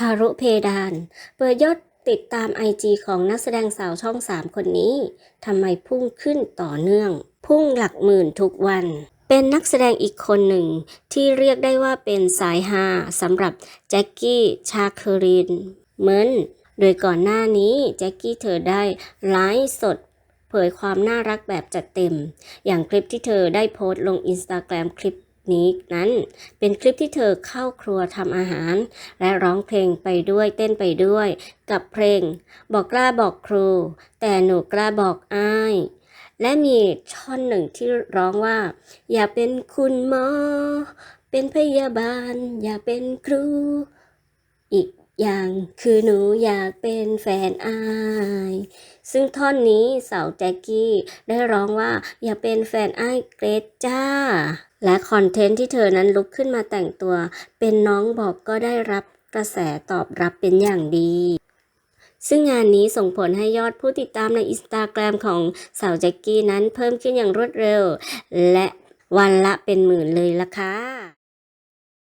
ทารุเพดาน เปิดยอดติดตามไอจีของนักแสดงสาวช่อง 3 คนนี้ทำไมพุ่งขึ้นต่อเนื่อง พุ่งหลักหมื่นทุกวัน เป็นนักแสดงอีกคนหนึ่ง ที่เรียกได้ว่าเป็นสายฮาสำหรับแจ็คกี้ชาคอรินเหมือนโดยก่อนหน้านี้แจ็คกี้เธอได้ไลฟ์สดเผยความน่ารักแบบจัดเต็ม อย่างคลิปที่เธอได้โพสต์ลงอินสตาแกรมคลิป นี้นั้น เป็นคลิปที่เธอเข้าครัวทำอาหาร และร้องเพลงไปด้วยเต้นไปด้วย กับเพลง บอกกล้าบอกครู แต่หนูกล้าบอกอ้ายและมีท่อนหนึ่งที่ร้องว่า อย่าเป็นคุณหมอ เป็นพยาบาล อย่าเป็นครู อีกอย่างคือหนูอยากเป็นแฟนอาย ซึ่งท่อนนี้สาวแจ็กกี้ได้ร้องว่า อย่าเป็นแฟนอ้ายเกรดจ้า และคอนเทนต์ที่เธอนั้นลุกขึ้นมาแต่งตัว เป็นน้องบอกก็ได้รับกระแสตอบรับเป็นอย่างดี ซึ่งงานนี้ส่งผลให้ยอดผู้ติดตามในอินสตาแกรมของสาวแจ็กกี้นั้นเพิ่มขึ้นอย่างรวดเร็ว และวันละเป็นหมื่นเลยล่ะค่ะ